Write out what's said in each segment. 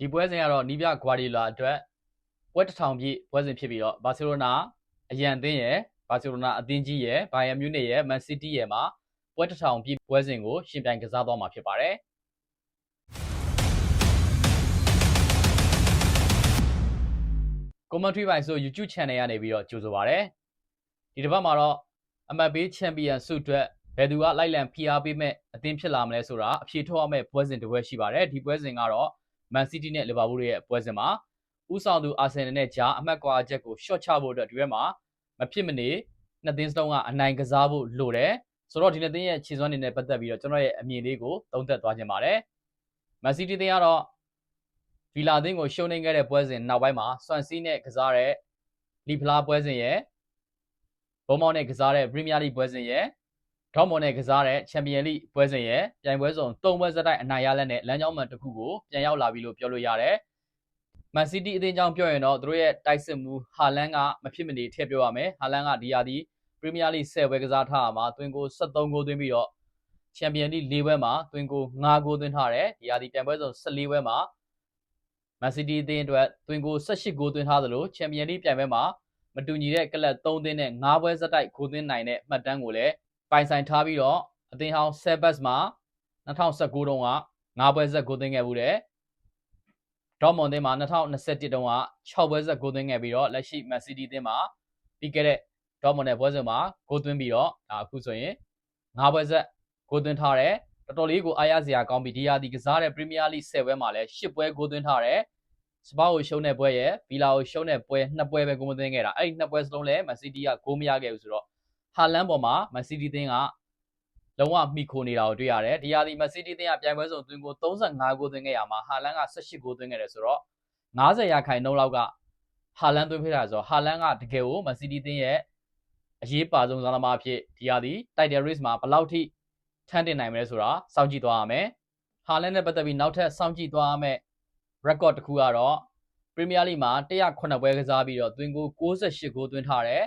ဒီပွဲစဉ်ကတော့နီးပြဂွာဒီလာအတွက်ပွဲတစ်ထောင်ပြည့်ပွဲစဉ်ဖြစ်ပြီးတော့ဘာစီလိုနာအရန်အသင်းရဲ့ဘာစီလိုနာအသင်းကြီးရဲ့ဘိုင်ယန်မြူးနစ်ရဲ့မန်စီးတီးရဲ့မှာပွဲတစ်ထောင်ပြည့်ပွဲစဉ်ကိုရှင်ပြိုင်ကစားသွားမှာဖြစ်ပါတယ်ကွန်မန့်ထရီပိုင်ဆို YouTube channel ကနေပြီးတော့ကြိုဆိုပါရစေဒီတစ်ပတ်မှာတော့အမတ်ပေးချန်ပီယံဆုအတွက်ဘယ်သူကလိုက်လံဖိအားပေးမဲ့အသင်းဖြစ်လာမလဲဆိုတာအဖြေထုတ်ရမယ့်ပွဲစဉ်တစ်ပွဲရှိပါတယ်ဒီပွဲစဉ်ကတော့ မန်စီးတီးနဲ့လီဗာပူးရဲ့ပွဲစဉ်မှာဥဆောင်သူအာဆင်နယ်နဲ့ဂျာအမှတ်ကွာချက်ကို short ချဖို့အတွက်ဒီဘက်မှာမဖြစ်မနေနှစ်သင်းစလုံးကအနိုင်ကစားဖို့လိုတယ်ဆိုတော့ဒီနှစ်သင်းရဲ့ခြေစွမ်းတွေနဲ့ပတ်သက်ပြီးတော့ကျွန်တော်ရဲ့အမြင်လေးကိုသုံးသပ်သွားခြင်းပါတယ်မန်စီးတီးသင်းကတော့ဗီလာသင်းကိုရှုံးနေခဲ့တဲ့ပွဲစဉ်နောက်ပိုင်းမှာဆွမ်စီးနဲ့ကစားတဲ့လီဖလားပွဲစဉ်ရဲ့ဘုံမောင်းနဲ့ကစားတဲ့ပရီးမီးယားလိပွဲစဉ်ရဲ့ ဒေါမွန်နဲ့ကစားတဲ့ချန်ပီယံလိပွဲစဉ်ရဲ့ပြိုင်ပွဲစုံ၃ပွဲစတိုက်အနိုင်ရလက်နဲ့လမ်းကြောင်းမှန်တစ်ခုကိုပြန်ရောက်လာပြီလို့ပြောလို့ရတယ်။မန်စီးတီးအသင်းကြောင့်ပြောရင်တော့သူတို့ရဲ့တိုက်စစ်မှုဟာလန်ကမဖြစ်မနေထည့်ပြောရမယ်။ဟာလန်ကဒီယာဒီပရီးမီးယားလိ10ပွဲကစားထားတာမှာသွင်းကို73ဂိုးသွင်းပြီးတော့ချန်ပီယံလိ၄ပွဲမှာသွင်းကို9ဂိုးသွင်းထားတယ်။ဒီယာဒီပြိုင်ပွဲစုံ14ပွဲမှာမန်စီးတီးအသင်းအတွက်သွင်းကို18ဂိုးသွင်းထားသလိုချန်ပီယံလိပြိုင်ပွဲမှာမတူညီတဲ့ကလပ်3သင်းနဲ့9ပွဲစတိုက်ဂိုးသွင်းနိုင်တဲ့မှတ်တမ်းကိုလည်း ပိုင်ဆိုင်ထားပြီးတော့အသင်းဟောင်းဆယ်ဘတ်မှာ2019တုန်းက9ပွဲဆက်ဂိုးသွင်းခဲ့မှုတဲ့ဒေါ်မွန်သင်းမှာ2021တုန်းက6ပွဲဆက်ဂိုးသွင်းခဲ့ပြီးတော့လက်ရှိမန်စီးတီးသင်းမှာပြီးခဲ့တဲ့ဒေါ်မွန်ရဲ့ပွဲစဉ်မှာဂိုးသွင်းပြီးတော့ဒါအခုဆိုရင်9ပွဲဆက်ဂိုးသွင်းထားတယ်တော်တော်လေးကိုအားရစရာကောင်းပြီးဒီယာဒီကစားတဲ့ပရီးမီးယားလိ10ပွဲမှာလည်း10ပွဲဂိုးသွင်းထားတယ်စပါကိုရှုံးတဲ့ပွဲရဲ့ဗီလာကိုရှုံးတဲ့ပွဲနှစ်ပွဲပဲဂိုးမသွင်းခဲ့တာအဲ့ဒီနှစ်ပွဲစလုံးလည်းမန်စီးတီးကဂိုးမရခဲ့ဘူးဆိုတော့ ဟာလန်ပေါ်မှာမန်စီးတီးသင်းကလုံးဝမိခိုနေတာကိုတွေ့ရတယ်ဒီရာသီမန်စီးတီးသင်းကပြိုင်ပွဲစုံသွင်းကို35ဂိုးသွင်းခဲ့ရမှာဟာလန်က18ဂိုးသွင်းခဲ့တယ်ဆိုတော့90ရာခိုင်နှုန်းလောက်ကဟာလန်သွင်းခဲ့တာဆိုတော့ဟာလန်ကတကယ်ကိုမန်စီးတီးသင်းရဲ့အရေးပါဆုံးဇာတ်သမားအဖြစ်ဒီရာသီတိုက်တယ် race မှာဘယ်လောက်ထိထမ်းတင်နိုင်မလဲဆိုတာစောင့်ကြည့်သွားရမယ်ဟာလန်နဲ့ပတ်သက်ပြီးနောက်ထပ်စောင့်ကြည့်သွားရမယ် record တစ်ခုကတော့ပရီးမီးယားလိမှာ109ပွဲကစားပြီးတော့သွင်းကို68ဂိုးသွင်းထားတယ်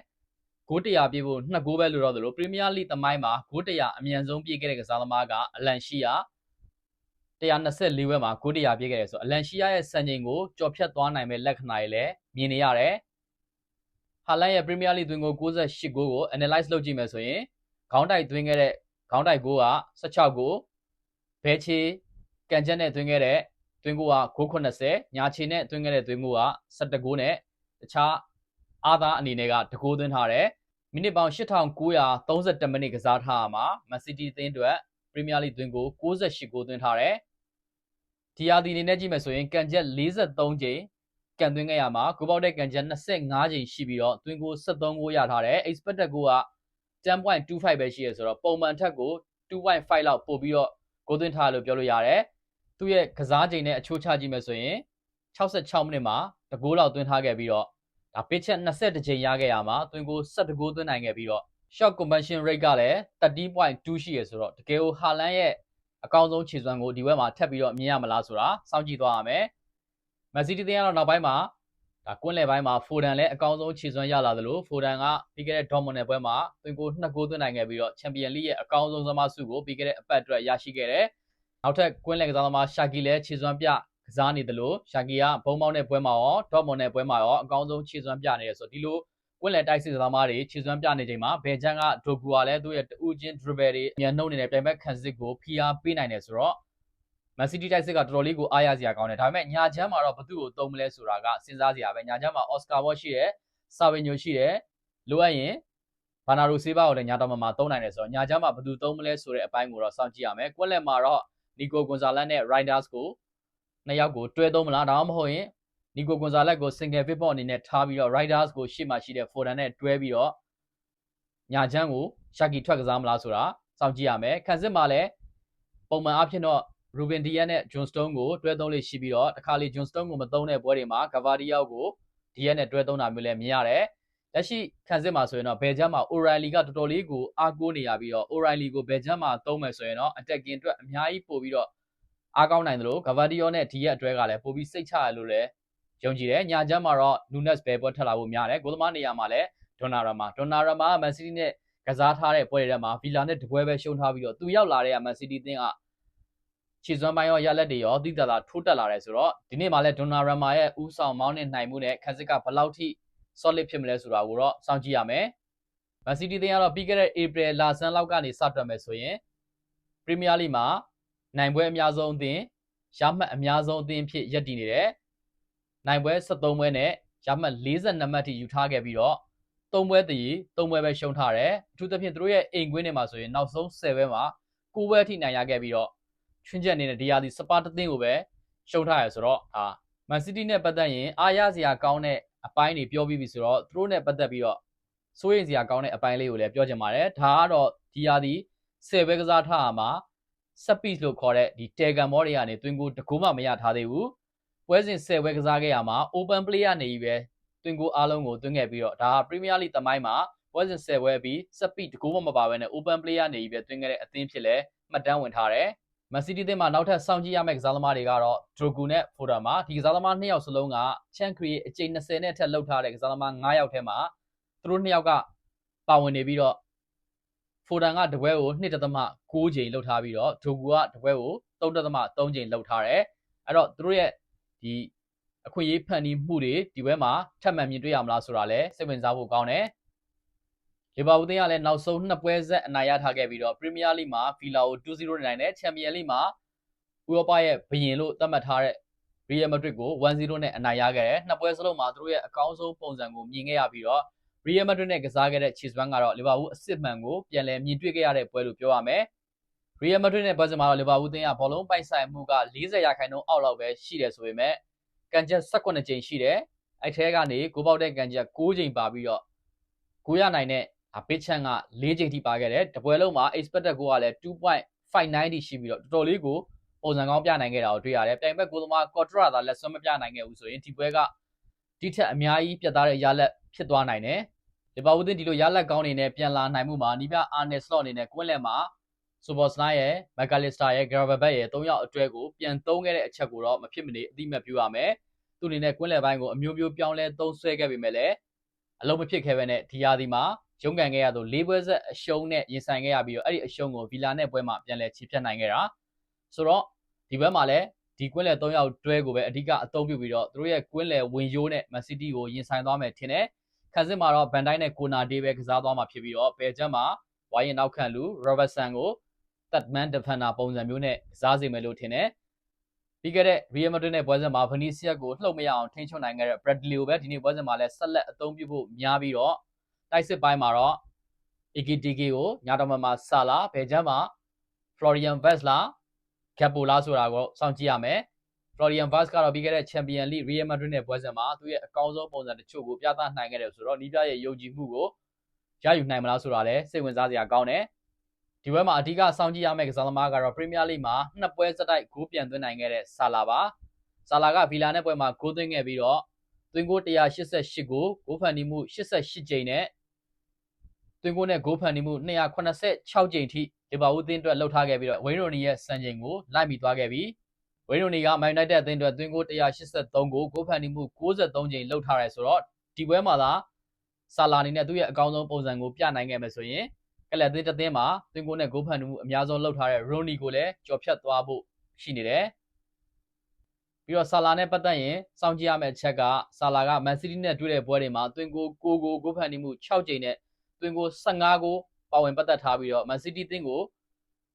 ဂိုး100ပြည့်ဖို့2ဂိုးပဲလိုတော့တယ်လို့ပရီးမီးယားလိသမိုင်းမှာဂိုး100အမြန်ဆုံးပြည့်ခဲ့တဲ့ကစားသမားကအလန်ရှိယာ124ဝက်မှာဂိုး100ပြည့်ခဲ့တယ်ဆိုအလန်ရှိယာရဲ့စံချိန်ကိုကြော်ဖြတ်သွားနိုင်မဲ့လက္ခဏာတွေလည်းမြင်နေရတယ်ဟာလန်ရဲ့ပရီးမီးယားလိသွင်းကို68ဂိုးကို analyze လုပ်ကြည့်မယ်ဆိုရင်ခေါင်းတိုက်သွင်းခဲ့တဲ့ခေါင်းတိုက်ဂိုးက16ဂိုးဘဲချေကန်ချက်နဲ့သွင်းခဲ့တဲ့သွင်းကိုကဂိုး80ညာချေနဲ့သွင်းခဲ့တဲ့သွင်းကိုက17ဂိုးနဲ့တခြား အားသားအနေနဲ့ကတကိုးသွင်းထားတယ်မိနစ်ပေါင်း8932မိနစ်ကစားထားရမှာမန်စီးတီးအသင်းအတွက်ပရီးမီးယားလိသွင်းကို68ဂိုးသွင်းထားတယ်ဒီယာဒီအနေနဲ့ကြည့်မယ်ဆိုရင်ကန်ချက်43ချိန်ကန်သွင်းခဲ့ရမှာဂိုးပေါက်တဲ့ကန်ချက်25ချိန်ရှိပြီးတော့သွင်းကို73ဂိုးရထားတယ် expected goal က10.25ပဲရှိရဆိုတော့ပုံမှန်ထက်ကို2.5လောက်ပို့ပြီးတော့ဂိုးသွင်းထားလို့ပြောလို့ရတယ်သူ့ရဲ့ကစားချိန်နဲ့အချိုးချကြည့်မယ်ဆိုရင်66မိနစ်မှာတဂိုးလောက်သွင်းထားခဲ့ပြီးတော့ ဒါ pitch ချက်22ချိန်ရခဲ့ရမှာသွင်းကို17ဂိုးသွင်းနိုင်ခဲ့ပြီးတော့ shot conversion rate ကလည်း30.2ရှိရဆိုတော့တကယ်ကိုဟာလန်ရဲ့အကောင်းဆုံးခြေစွမ်းကိုဒီဘက်မှာထပ်ပြီးတော့မြင်ရမလားဆိုတာစောင့်ကြည့်သွားရမယ်။မက်ဆီတီတင်းကတော့နောက်ပိုင်းမှာဒါကွင်းလယ်ပိုင်းမှာဖိုဒန်လည်းအကောင်းဆုံးခြေစွမ်းရလာသလိုဖိုဒန်ကပြီးခဲ့တဲ့ဒေါ်မွန်နယ်ပွဲမှာသွင်းကို2ဂိုးသွင်းနိုင်ခဲ့ပြီးတော့ချန်ပီယံလိရဲ့အကောင်းဆုံးသမားဆုကိုပြီးခဲ့တဲ့အပတ်အတွက်ရရှိခဲ့တယ်။နောက်ထပ်ကွင်းလယ်ကစားသမားရှာကီလည်းခြေစွမ်းပြ ကစားနေတယ်လို့ရှာကီကဘုံပေါင်းတဲ့ပွဲမှာရောဒေါ့မွန်တဲ့ပွဲမှာရောအကောင်းဆုံးခြေစွမ်းပြနေတယ်ဆိုတော့ဒီလိုကွင်းလယ်တိုက်စစ်သမားတွေခြေစွမ်းပြနေချိန်မှာဘယ်ချန်ကဒိုဂူကလည်းသူ့ရဲ့တူးချင်း dribble တွေအမြန်နှုတ်နေတဲ့ပြိုင်ဘက်ခံစစ်ကိုဖိအားပေးနိုင်တယ်ဆိုတော့မန်စီးတီးတိုက်စစ်ကတော်တော်လေးကိုအားရစရာကောင်းတယ်ဒါပေမဲ့ညာချမ်းမှာတော့ဘသူ့ကိုတုံးမလဲဆိုတာကစဉ်းစားစရာပဲညာချမ်းမှာအော်စကာဘော့ရှိတယ်ဆာဗင်ညိုရှိတယ်လိုအပ်ရင်ဘာနာရိုဆေးဘာကိုလည်းညာတော်မှာတုံးနိုင်တယ်ဆိုတော့ညာချမ်းမှာဘသူတုံးမလဲဆိုတဲ့အပိုင်းကိုတော့စောင့်ကြည့်ရမယ်ကွက်လက်မှာတော့နီကိုဂွန်ဇာလက်နဲ့ရိုင်ဒါစ်ကို နှစ်ယောက်ကိုတွဲသုံးမလားဒါမှမဟုတ်ရင်နီကိုကွန်ဆာလက်ကို single fit ball အနေနဲ့ထားပြီးတော့ riders ကိုရှေ့မှာရှိတဲ့ foreign နဲ့တွဲပြီးတော့ညာချမ်းကိုရှာကီထွက်ကစားမလားဆိုတာစောင့်ကြည့်ရမယ်ခန်းစစ်မှာလည်းပုံမှန်အဖြစ်တော့ Ruben Diaz နဲ့ John Stone ကိုတွဲသုံးလေးရှိပြီးတော့တခါလေ John Stone ကိုမသုံးတဲ့ပွဲတွေမှာ Gavardia ကို Diaz နဲ့တွဲသုံးတာမျိုးလည်းမြင်ရတယ်လက်ရှိခန်းစစ်မှာဆိုရင်တော့ဘယ်ဂျမ်မှာ O'Reilly ကတော်တော်လေးကိုအားကိုးနေရပြီးတော့ O'Reilly ကိုဘယ်ဂျမ်မှာသုံးမယ်ဆိုရင်တော့ attacking အတွက်အများကြီးပို့ပြီးတော့ အားကောင်းနိုင်တယ်လို့ဂဗာဒီယောနဲ့ဒီရဲ့အတွဲကလည်းပိုပြီးစိတ်ချရလို့လည်းယုံကြည်တယ်ညာချမ်းမှာတော့နူနက်စ်ပဲပွဲထက်လာဖို့များတယ်ဂိုးသမားနေရာမှာလည်းဒေါနာရာမာဒေါနာရာမာကမန်စီးတီးနဲ့ကစားထားတဲ့ပွဲတွေထဲမှာဗီလာနဲ့တပွဲပဲရှုံးထားပြီးတော့သူရောက်လာတဲ့မန်စီးတီးအသင်းကခြေစွမ်းပိုင်းရောရလက်တွေရောတိတလာထိုးတက်လာတယ်ဆိုတော့ဒီနေ့မှလည်းဒွန်နာရမာရဲ့ဥဆောင်မောင်းနဲ့နိုင်မှုနဲ့ခန်းစစ်ကဘယ်လောက်ထိ solid ဖြစ်မလဲဆိုတာကိုတော့စောင့်ကြည့်ရမယ်။မန်စီးတီးတင်းကတော့ပြီးခဲ့တဲ့ April လဆန်းလောက်ကနေစတွက်မယ်ဆိုရင် Premier League မှာ နိုင်ပွဲအများဆုံးအသင်းရမှတ်အများဆုံးအသင်းဖြစ်ရပ်တည်နေတယ်။နိုင်ပွဲ73ပွဲနဲ့ရမှတ်42မှတ်ထိယူထားခဲ့ပြီးတော့3ပွဲတည်3ပွဲပဲရှုံးထားတယ်။အထူးသဖြင့်သူတို့ရဲ့အိမ်ကွင်းတွေမှာဆိုရင်နောက်ဆုံး10ပွဲမှာ9ပွဲထိနိုင်ရခဲ့ပြီးတော့ချွင်းချက်အနေနဲ့ဒီယာဒီစပါတသင်းကိုပဲရှုံးထားရဆိုတော့အာမန်စီးတီးနဲ့ပတ်သက်ရင်အားရစရာကောင်းတဲ့အပိုင်းတွေပြောပြီးပြီဆိုတော့သူတို့နဲ့ပတ်သက်ပြီးတော့စိုးရိမ်စရာကောင်းတဲ့အပိုင်းလေးကိုလည်းပြောချင်ပါတယ်ဒါကတော့ဒီယာဒီ10ပဲကစားထားမှာ set piece လို့ခေါ်တဲ့ဒီ Telegram ဘောတွေကနေတွင်ကိုတကူမှမရထားသေးဘူးပွဲစဉ်10ပွဲကစားခဲ့ရမှာ open play ကနေကြီးပဲတွင်ကိုအားလုံးကိုတွင်ခဲ့ပြီးတော့ဒါက Premier League တမိုင်းမှာပွဲစဉ်10ပွဲပြီး set piece တကူမှမပါဘဲနဲ့ open play ကနေကြီးပဲတွင်ခဲ့တဲ့အသင်းဖြစ်လဲမှတ်တမ်းဝင်ထားတယ်မန်စီးတီးတင်းမှာနောက်ထပ်စောင့်ကြည့်ရမယ့်ကစားသမားတွေကတော့ဒရိုဂူနဲ့ဖိုဒါမှာဒီကစားသမား2ယောက်စလုံးကချန်ခရီအကြိမ်20နဲ့ထက်လောက်ထားတဲ့ကစားသမား9ယောက်ထဲမှာသူတို့2ယောက်ကပါဝင်နေပြီးတော့ ဖိုဒန်ကတပွဲကို2.6ချိန်လောက်ထားပြီးတော့ဒရိုဂူကတပွဲကို3.3ချိန်လောက်ထားတယ်အဲ့တော့သူတို့ရဲ့ဒီအခွင့်အရေးဖန်တီးမှုတွေဒီဘက်မှာထပ်မံမြင်တွေ့ရမလားဆိုတာလည်းစိတ်ဝင်စားဖို့ကောင်းတယ်လီဗာပူးသင်းကလည်းနောက်ဆုံးနှစ်ပွဲဆက်အနိုင်ရထားခဲ့ပြီးတော့ပရီးမီးယားလိမှာဗီလာကို2-0နဲ့နိုင်တယ်ချန်ပီယံလိမှာဥရောပရဲ့ဘရင်လို့သတ်မှတ်ထားတဲ့ရီယယ်မက်ဒရစ်ကို1-0နဲ့အနိုင်ရခဲ့တယ်နှစ်ပွဲစလုံးမှာသူတို့ရဲ့အကောင်းဆုံးပုံစံကိုမြင်ခဲ့ရပြီးတော့ ရီယယ်မက်ဒရစ်နဲ့ကစားခဲ့တဲ့ချီစဘန်ကတော့လီဗာပူးအစ်စ်မှန်ကိုပြန်လည်မြင်တွေ့ခဲ့ရတဲ့ပွဲလို့ပြောရမယ်ရီယယ်မက်ဒရစ်နဲ့ပွဲစဉ်မှာတော့လီဗာပူးသင်းကဘောလုံးပိုင်ဆိုင်မှုက40ရာခိုင်နှုန်းအောက်လောက်ပဲရှိတယ်ဆိုပေမဲ့ကန်ချက်18ကြိမ်ရှိတယ်အဲ့ထဲကနေကိုပေါက်တဲ့ကန်ချက်6ကြိမ်ပါပြီးတော့ကိုရနိုင်တဲ့အပစ်ချန်က၄ချိန်ထိပါခဲ့တယ်တပွဲလုံးမှာ expected goal ကလည်း2.590ရှိပြီးတော့တော်တော်လေးကိုပုံစံကောင်းပြနိုင်ခဲ့တာကိုတွေ့ရတယ်ပြိုင်ဘက်ကိုသမားကော့ထရာသာလက်စွမ်းမပြနိုင်ခဲ့ဘူးဆိုရင်ဒီပွဲကဒီထက်အများကြီးပြတ်သားတဲ့ရလဒ်ဖြစ်သွားနိုင်တယ် လီဗာပူးသင်းဒီလိုရလဒ်ကောင်းနေနဲ့ပြန်လာနိုင်မှုမှာနီးပြအာနယ်စလော့အနေနဲ့ကွင်းလယ်မှာဆိုဘော့စနိုင်းရဲ့မက်ကလစ်စတာရဲ့ဂရာဗဘက်ရဲ့၃ယောက်အတွဲကိုပြန်သုံးခဲ့တဲ့အချက်ကိုတော့မဖြစ်မနေအတိမတ်ပြုရမယ်သူအနေနဲ့ကွင်းလယ်ပိုင်းကိုအမျိုးမျိုးပြောင်းလဲသုံးဆွဲခဲ့ပေမဲ့လည်းအလုံးမဖြစ်ခဲ့ပဲနဲ့ဒီယာဒီမှာရုန်းကန်ခဲ့ရတော့၄ပွဲဆက်အရှုံးနဲ့ရင်ဆိုင်ခဲ့ရပြီးတော့အဲ့ဒီအရှုံးကိုဗီလာနဲ့ပွဲမှာပြန်လဲချီဖြတ်နိုင်ခဲ့တာဆိုတော့ဒီဘက်မှာလည်းဒီကွင်းလယ်၃ယောက်တွဲကိုပဲအဓိကအသုံးပြုပြီးတော့သူတို့ရဲ့ကွင်းလယ်ဝင်ရိုးနဲ့မန်စီးတီးကိုရင်ဆိုင်သွားမယ်ထင်တယ် ခန်းစစ်မှာတော့ဗန်တိုင်းနဲ့ကိုနာဒေးပဲကစားသွားမှာဖြစ်ပြီးတော့ဘယ်ချက်မှာဝိုင်းရင်နောက်ခံလူရောဘတ်ဆန်ကိုတတ်မန်ဒီဖန်နာပုံစံမျိုးနဲ့ကစားစီမယ်လို့ထင်တယ်ပြီးခဲ့တဲ့ Real Madrid နဲ့ပွဲစဉ်မှာ Vinicius ကိုလှုပ်မရအောင်ထိန်းချုပ်နိုင်ခဲ့တဲ့ Bradley ကိုပဲဒီနေ့ပွဲစဉ်မှာလည်းဆက်လက်အသုံးပြုဖို့များပြီးတော့တိုက်စစ်ပိုင်းမှာတော့ AKTK ကိုညာတော်မှာဆာလာဘယ်ချမ်းမှာ Florian Vaz လာ Gapo လာဆိုတာကိုစောင့်ကြည့်ရမယ် Florian Vaz ကတော့ပြီးခဲ့တဲ့ Champion League Real Madrid နဲ့ပွဲစဉ်မှာသူ့ရဲ့အကောင်းဆုံးပုံစံတချို့ကိုပြသနိုင်ခဲ့တယ်ဆိုတော့နီးပြရဲ့ယုံကြည်မှုကိုရယူနိုင်မလားဆိုတာလည်းစိတ်ဝင်စားစရာကောင်းတယ်ဒီဘက်မှာအဓိကစောင့်ကြည့်ရမယ့်ကစားသမားကတော့ Premier League မှာနှစ်ပွဲစတိုက်ဂိုးပြန်သွင်းနိုင်ခဲ့တဲ့ဆာလာပါဆာလာကဗီလာနဲ့ပွဲမှာဂိုးသွင်းခဲ့ပြီးတော့သွင်းဂိုး188ကိုဂိုးဖန်တီးမှု88ကြိမ်နဲ့သွင်းဂိုးနဲ့ဂိုးဖန်တီးမှု286ကြိမ်ထိလီဗာပူးအသင်းအတွက်လှုပ်ထားခဲ့ပြီးတော့ဝိန်းရိုနီရဲ့စံချိန်ကိုလိုက်မိသွားခဲ့ပြီး ဝိန်းရိုနီကမန်ယူနိုက်တက်အသင်းအတွက်သွင်းဂိုး183ကိုဂိုးဖန်တီးမှု63ကြိမ်လှုပ်ထားရဲဆိုတော့ဒီပွဲမှာသာဆာလာအနေနဲ့သူ့ရဲ့အကောင်းဆုံးပုံစံကိုပြနိုင်ခဲ့မယ်ဆိုရင်ကလပ်သင်းတစ်သင်းမှာသွင်းဂိုးနဲ့ဂိုးဖန်တီးမှုအများဆုံးလှုပ်ထားတဲ့ရိုနီကိုလည်းကြော်ဖြတ်သွားဖို့ရှိနေတယ်ပြီးတော့ဆာလာနဲ့ပတ်သက်ရင်စောင့်ကြည့်ရမယ့်အချက်ကဆာလာကမန်စီးတီးနဲ့တွေ့တဲ့ပွဲတွေမှာသွင်းဂိုး9ဂိုးဂိုးဖန်တီးမှု6ကြိမ်နဲ့သွင်းဂိုး15ဂိုးပါဝင်ပတ်သက်ထားပြီးတော့မန်စီးတီးသင်းကို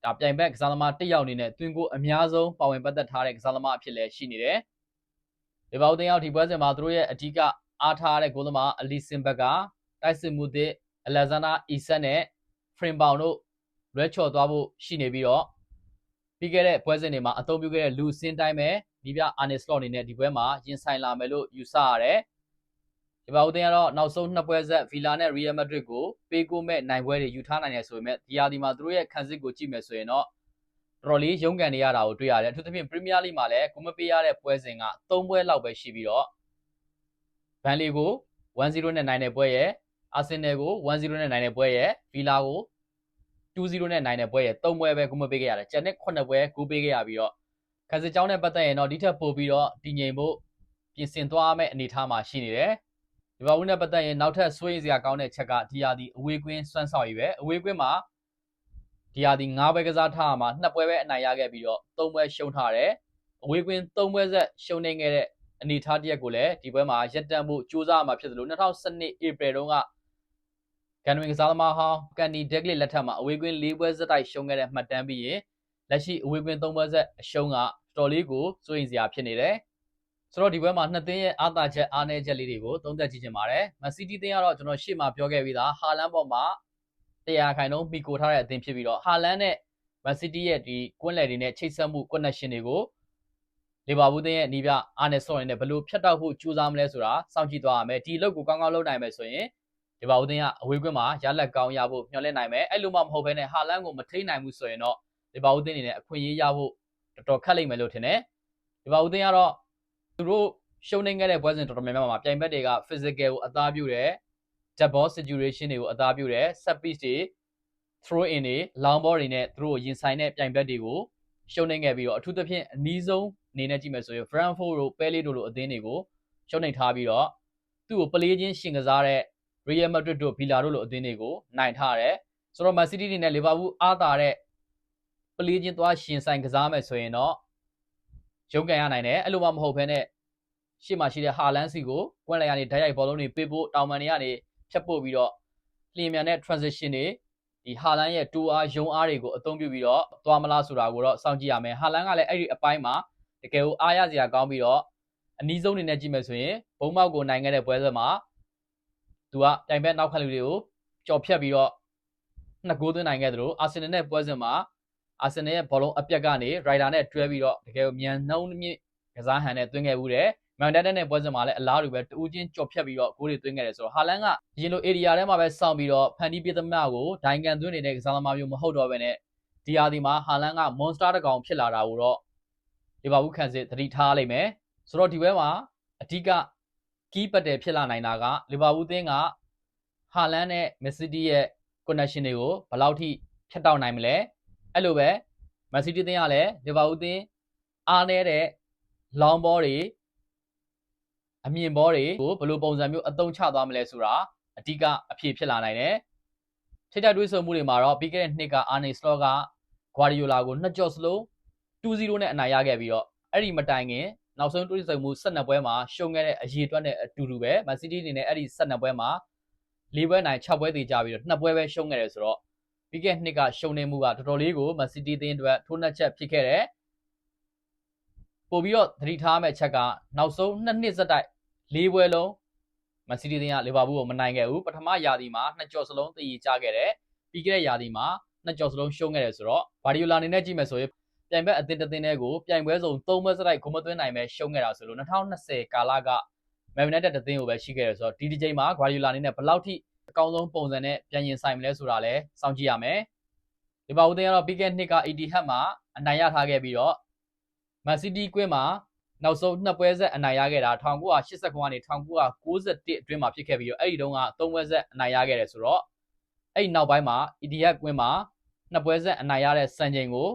ဒါပြိုင်ဘက်ကစားသမားတစ်ယောက်အနေနဲ့သွင်းဂိုးအများဆုံးပါဝင်ပတ်သက်ထားတဲ့ကစားသမားအဖြစ်လည်းရှိနေတယ်။ဒီဘောက်တင်ရောက်ဒီပွဲစဉ်မှာသူတို့ရဲ့အဓိကအားထားတဲ့ဂိုးသမားအလီစင်ဘက်ကတိုက်စစ်မှုသစ်အလက်ဇန်နာအီဆက်နဲ့ဖရင်ပေါင်တို့လွဲချော်သွားဖို့ရှိနေပြီးတော့ပြီးခဲ့တဲ့ပွဲစဉ်တွေမှာအသုံးပြုခဲ့တဲ့လူစင်းတိုင်းပဲဒီပြအာနီစလော့အနေနဲ့ဒီပွဲမှာရင်ဆိုင်လာမယ်လို့ယူဆရတယ်။ ဒီပါဦးတင်ကတော့နောက်ဆုံးနှစ်ပွဲဆက်ဗီလာနဲ့ရီယယ်မက်ဒရစ်ကိုပေးကိုမဲ့နိုင်ပွဲတွေယူထားနိုင်တယ်ဆိုပေမဲ့ဒီယာဒီမှာသူတို့ရဲ့ခံစစ်ကိုကြည့်မယ်ဆိုရင်တော့တော်တော်လေးရုန်းကန်နေရတာကိုတွေ့ရတယ်အထူးသဖြင့်ပရီးမီးယားလိမှာလည်းကိုမပေးရတဲ့ပွဲစဉ်က၃ပွဲလောက်ပဲရှိပြီးတော့ဘန်လီကို1-0နဲ့နိုင်တဲ့ပွဲရဲ့အာဆင်နယ်ကို1-0နဲ့နိုင်တဲ့ပွဲရဲ့ဗီလာကို2-0နဲ့နိုင်တဲ့ပွဲရဲ့၃ပွဲပဲကိုမပေးခဲ့ရတယ်ကျန်တဲ့9ပွဲကိုပေးခဲ့ရပြီးတော့ခံစစ်ကြောင်းနဲ့ပတ်သက်ရင်တော့ဒီထက်ပိုပြီးတော့တည်ငြိမ်ဖို့ပြင်ဆင်သွားမယ့်အနေအထားမှာရှိနေတယ် လီဗာပူးနဲ့ပတ်သက်ရင်နောက်ထပ်ဆွေးရင်စရာကောင်းတဲ့ချက်ကဒီယာဒီအဝေးကွင်းစွမ်းဆောင်ရည်ပဲအဝေးကွင်းမှာဒီဟာဒီ9ပွဲကစားထားမှာ2ပွဲပဲအနိုင်ရခဲ့ပြီးတော့3ပွဲရှုံးထားတယ်အဝေးကွင်း3ပွဲဆက်ရှုံးနေခဲ့တဲ့အနေအထားတစ်ရက်ကိုလည်းဒီပွဲမှာရက်တန့်ဖို့ကြိုးစားမှာဖြစ်သလို2012ဧပြီတုန်းကကန်ဝင်ကစားသမားဟောင်းကန်နီဒက်ဂလစ်လက်ထက်မှာအဝေးကွင်း၄ပွဲဆက်တိုက်ရှုံးခဲ့တဲ့မှတ်တမ်းပြီးရင်လက်ရှိအဝေးကွင်း၃ပွဲဆက်အရှုံးကတော်လေးကိုစိုးရိမ်စရာဖြစ်နေတယ် ဆိုတော့ဒီပွဲမှာနှစ်သင်းရဲ့အားသာချက်အားနည်းချက်လေးတွေကိုသုံးသပ်ကြည့်ချင်ပါတယ်မန်စီးတီးသင်းကတော့ကျွန်တော်ရှေ့မှာပြောခဲ့ပြီးသားဟာလန်ပေါ်မှာတရားခိုင်လုံးမိကိုထားတဲ့အသင်းဖြစ်ပြီးတော့ဟာလန်နဲ့မန်စီးတီးရဲ့ဒီကွင်းလယ်တွေနဲ့ချိတ်ဆက်မှု connection တွေကိုလီဗာပူးသင်းရဲ့နီးပြအာနယ်ဆော့ရင်နဲ့ဘယ်လိုဖြတ်တောက်ဖို့ကြိုးစားမလဲဆိုတာစောင့်ကြည့်သွားရမယ်ဒီလုပ်ကိုကောင်းကောင်းလုပ်နိုင်မယ်ဆိုရင်လီဗာပူးသင်းကအဝေးကွင်းမှာရလက်ကောင်းရဖို့မျှော်လင့်နိုင်မယ်အဲ့လိုမှမဟုတ်ဘဲနဲ့ဟာလန်ကိုမထိနိုင်ဘူးဆိုရင်တော့လီဗာပူးသင်းအနေနဲ့အခွင့်အရေးရဖို့တော်တော်ခက်လိမ့်မယ်လို့ထင်တယ်လီဗာပူးသင်းကတော့ သူတို့ရှုံးနေခဲ့တဲ့ပွဲစဉ်တော်တော်များများမှာပြိုင်ဘက်တွေက physical ကိုအသားပြုတယ် dead ball situation တွေကိုအသားပြုတယ် set piece တွေ throw in တွေ long ball တွေနဲ့သူတို့ရင်ဆိုင်တဲ့ပြိုင်ဘက်တွေကိုရှုံးနေခဲ့ပြီးတော့အထူးသဖြင့်အနည်းဆုံးအနေနဲ့ကြည့်မယ်ဆိုရင် Brentford တို့ Pele တို့လိုအသင်းတွေကိုရှုံးနေထားပြီးတော့သူ့ကိုပလေးချင်းရှင်ကစားတဲ့ Real Madrid တို့ Villa တို့လိုအသင်းတွေကိုနိုင်ထားတယ်ဆိုတော့ Man City တွေနဲ့ Liverpool အားတာတဲ့ပလေးချင်းသွားရှင်ဆိုင်ကစားမယ်ဆိုရင်တော့ ရုံးကန်ရနိုင်တယ်အဲ့လိုမှမဟုတ်ဘဲနဲ့ရှေ့မှာရှိတဲ့ဟာလန်စီကိုကွင်းလိုက်ရနေဓာတ်ရိုက်ဘောလုံးတွေပေးဖို့တောင်ပန်တွေကနေဖြတ်ပို့ပြီးတော့လျင်မြန်တဲ့ transition တွေဒီဟာလန်ရဲ့တူအားယုံအားတွေကိုအသုံးပြုပြီးတော့သွားမလားဆိုတာကိုတော့စောင့်ကြည့်ရမယ်ဟာလန်ကလည်းအဲ့ဒီအပိုင်းမှာတကယ်ကိုအားရစရာကောင်းပြီးတော့အနည်းဆုံးအနေနဲ့ကြည့်မယ်ဆိုရင်ဘုံမောက်ကိုနိုင်ခဲ့တဲ့ပွဲစဉ်မှာသူကတိုင်ဘက်နောက်ခက်လူတွေကိုကြော်ဖြတ်ပြီးတော့နှစ်ဂိုးသွင်းနိုင်ခဲ့သလိုအာဆင်နယ်နဲ့ပွဲစဉ်မှာ အာဆင်နယ်ရဲ့ဘောလုံးအပြက်ကနေရိုက်တာနဲ့တွဲပြီးတော့တကယ်ကိုမြန်နှုံးမြင့်ကစားဟန်နဲ့သွင်းခဲ့ဘူးတယ်မန်တက်တက်နဲ့ပွဲစဉ်မှာလည်းအလားတူပဲတူးချင်းကြော်ဖြတ်ပြီးတော့ဂိုးတွေသွင်းခဲ့တယ်ဆိုတော့ဟာလန်ကရင်လို area ထဲမှာပဲစောင့်ပြီးတော့ဖန်တီးပြသမားကိုဒိုင်ကန်သွင်းနေတဲ့ကစားသမားမျိုးမဟုတ်တော့ဘဲနဲ့ဒီဟာဒီမှာဟာလန်က monster တကောင်ဖြစ်လာတာကိုတော့လီဗာပူးခံစစ်သတိထားလိုက်မယ်ဆိုတော့ဒီဘဲမှာအဓိကကီးပတ်တယ်ဖြစ်လာနိုင်တာကလီဗာပူးသင်းကဟာလန်နဲ့မက်ဆီတီရဲ့ connection တွေကိုဘယ်လောက်ထိဖြတ်တောက်နိုင်မလဲ အဲ့လိုပဲမက်ဆီတီသင်းကလည်းလီဗာပူးသင်းအားနေတဲ့ long ball တွေအမြင်ဘောတွေကိုဘယ်လိုပုံစံမျိုးအသုံးချသွားမလဲဆိုတာအဓိကအဖြစ်ဖြစ်လာနိုင်တယ်ထိတိုက်တွေးဆုံမှုတွေမှာတော့ပြီးခဲ့တဲ့နှစ်ကအာနေစလော့ကဂွာဒီယိုလာကိုနှစ်ကြော့စလုံး2-0နဲ့အနိုင်ရခဲ့ပြီးတော့အဲ့ဒီမတိုင်ခင်နောက်ဆုံးတွေးဆုံမှု12ပွဲမှာရှုံးခဲ့တဲ့အရေးအတွက်နဲ့အတူတူပဲမန်စီးတီးအနေနဲ့အဲ့ဒီ12ပွဲမှာ၄ပွဲနိုင်6ပွဲသေးကြပြီးတော့2ပွဲပဲရှုံးခဲ့တယ်ဆိုတော့ ပြီးခဲ့နှစ်ကရှုံးနေမှုကတော်တော်လေးကိုမန်စီးတီးတင်းအတွက်ထိုးနှက်ချက်ဖြစ်ခဲ့တယ်ပို့ပြီးတော့သတိထားမယ့်ချက်ကနောက်ဆုံးနှစ်နှစ်စတိုက်၄ပွဲလုံးမန်စီးတီးတင်းကလီဗာပူးကိုမနိုင်ခဲ့ဘူးပထမရာသီမှာနှစ်ကြော်စလုံးတည်ကြခဲ့တယ်ပြီးခဲ့တဲ့ရာသီမှာနှစ်ကြော်စလုံးရှုံးခဲ့တယ်ဆိုတော့ဗာဒီယိုလာအနေနဲ့ကြည့်မယ်ဆိုရင်ပြိုင်ဘက်အသင်းတစ်သင်းတွေကိုပြိုင်ပွဲစုံ၃ပွဲစတိုက်ဂိုးမသွင်းနိုင်ပဲရှုံးခဲ့တာဆိုလို့2020ကာလကမန်ယူနိုက်တက်တစ်သင်းကိုပဲရှိခဲ့တယ်ဆိုတော့ဒီဒီချိန်မှာဂွာဒီယိုလာအနေနဲ့ဘယ်လောက်ထိ အကောင်းဆုံးပုံစံနဲ့ပြန်ရင်ဆိုင်မလဲဆိုတာလည်းစောင့်ကြည့်ရမယ်ဒီပါဦးသင်းကတော့ပြီးခဲ့နှစ်က Etihad မှာအနိုင်ရထားခဲ့ပြီးတော့ Man City ကွင်းမှာနောက်ဆုံးနှစ်ပွဲဆက်အနိုင်ရခဲ့တာ1989ကနေ1991အတွင်းမှာဖြစ်ခဲ့ပြီးတော့အဲ့ဒီတုန်းကသုံးပွဲဆက်အနိုင်ရခဲ့တယ်ဆိုတော့အဲ့ဒီနောက်ပိုင်းမှာ Etihad ကွင်းမှာနှစ်ပွဲဆက်အနိုင်ရတဲ့စံချိန်ကို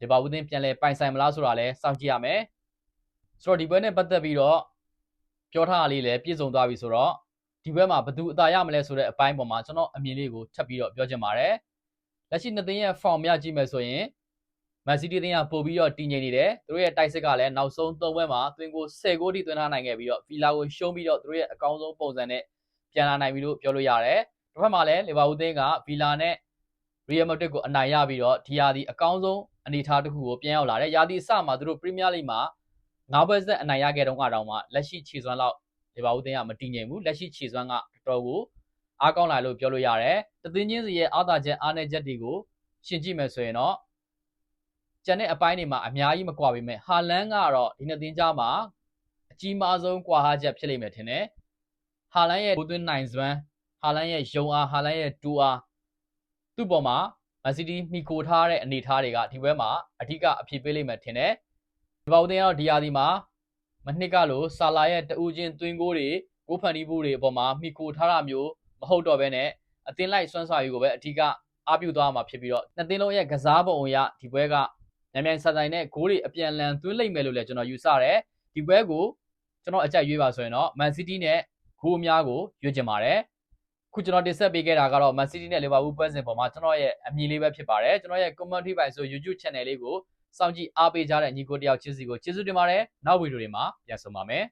ဒီပါဦးသင်းပြန်လဲပိုင်ဆိုင်မလားဆိုတာလည်းစောင့်ကြည့်ရမယ်ဆိုတော့ဒီပွဲနဲ့ပတ်သက်ပြီးတော့ပြောထားတာလေးလည်းပြည့်စုံသွားပြီဆိုတော့ ဒီဘက်မှာဘသူအသာရမလဲဆိုတဲ့အပိုင်းပေါ်မှာကျွန်တော်အမြင်လေးကိုထပ်ပြီးတော့ပြောချင်ပါတယ်လက်ရှိနှစ်သင်းရဲ့ form ရကြည့်မယ်ဆိုရင်မန်စီးတီးသင်းကပို့ပြီးတော့တည်ငြိမ်နေတယ်သူတို့ရဲ့တိုက်စစ်ကလည်းနောက်ဆုံး၃ပွဲမှာသွင်းကို10ဂိုးထိသွင်းထားနိုင်ခဲ့ပြီးတော့ဗီလာကိုရှုံးပြီးတော့သူတို့ရဲ့အကောင်းဆုံးပုံစံနဲ့ပြန်လာနိုင်ပြီလို့ပြောလို့ရတယ်တစ်ဖက်မှာလည်းလီဗာပူးသင်းကဗီလာနဲ့ရီယယ်မက်ဒရစ်ကိုအနိုင်ရပြီးတော့ဒီယာဒီအကောင်းဆုံးအနေအထားတစ်ခုကိုပြန်ရောက်လာတယ်ယာဒီအစမှာသူတို့ပရီးမီးယားလိမှာ၅ပွဲဆက်အနိုင်ရခဲ့တုန်းကတော့မှလက်ရှိခြေစွမ်းလောက် လီဗာပူးသင်းကမတည်ငြိမ်ဘူးလက်ရှိခြေစွမ်းကတော်တော်ကိုအားကောင်းလာလို့ပြောလို့ရတယ်တသင်းချင်းစီရဲ့အားသာချက်အားနည်းချက်တွေကိုရှင်းကြည့်မယ်ဆိုရင်တော့ကျန်တဲ့အပိုင်းတွေမှာအများကြီးမကွာပေမဲ့ဟာလန်ကတော့ဒီနှစ်သင်းကြားမှာအကြီးမားဆုံးကွာဟချက်ဖြစ်လိမ့်မယ်ထင်တယ်ဟာလန်ရဲ့ဘိုးသွင်းနိုင်စွမ်းဟာလန်ရဲ့ယုံအားဟာလန်ရဲ့တူအားသူ့ပေါ်မှာမန်စီးတီးမိကိုထားတဲ့အနေအထားတွေကဒီဘက်မှာအဓိကအဖြစ်ပေးလိမ့်မယ်ထင်တယ်ဒီဘောက်တင်ကတော့ဒီယာဒီမှာ မနှစ်ကလို့ဆာလာရဲ့တူးချင်းသွင်းကိုးတွေကိုဖန်တီးဖို့တွေအပေါ်မှာမိကိုထားတာမျိုးမဟုတ်တော့ဘဲနဲ့အသင်းလိုက်စွမ်းစာယူကိုပဲအဓိကအားပြုသွားမှာဖြစ်ပြီးတော့နှစ်သင်းလုံးရဲ့ကစားပုံအရဒီပွဲကမြန်မြန်ဆန်ဆန်နဲ့ဂိုးတွေအပြန်လန်သွင်းလိုက်မယ်လို့လည်းကျွန်တော်ယူဆတယ်ဒီပွဲကိုကျွန်တော်အကြိုက်ရွေးပါဆိုရင်တော့ Man City နဲ့ဂိုးအများကိုရွေးချင်ပါတယ်ဂခုကျွန်တော်တင်ဆက်ပေးခဲ့တာကတော့ Man City နဲ့ Liverpool ပွဲစဉ်ပေါ်မှာကျွန်တော်ရဲ့အမြင်လေးပဲဖြစ်ပါတယ်ကျွန်တော်ရဲ့ commentary ပိုင်းဆို YouTube channel လေးကို စောင့်ကြည့်အားပေးကြတဲ့ညီကိုတယောက်ချင်းစီကိုကျေးဇူးတင်ပါတယ်နောက်ဗီဒီယိုတွေမှာပြန်ဆုံပါမယ်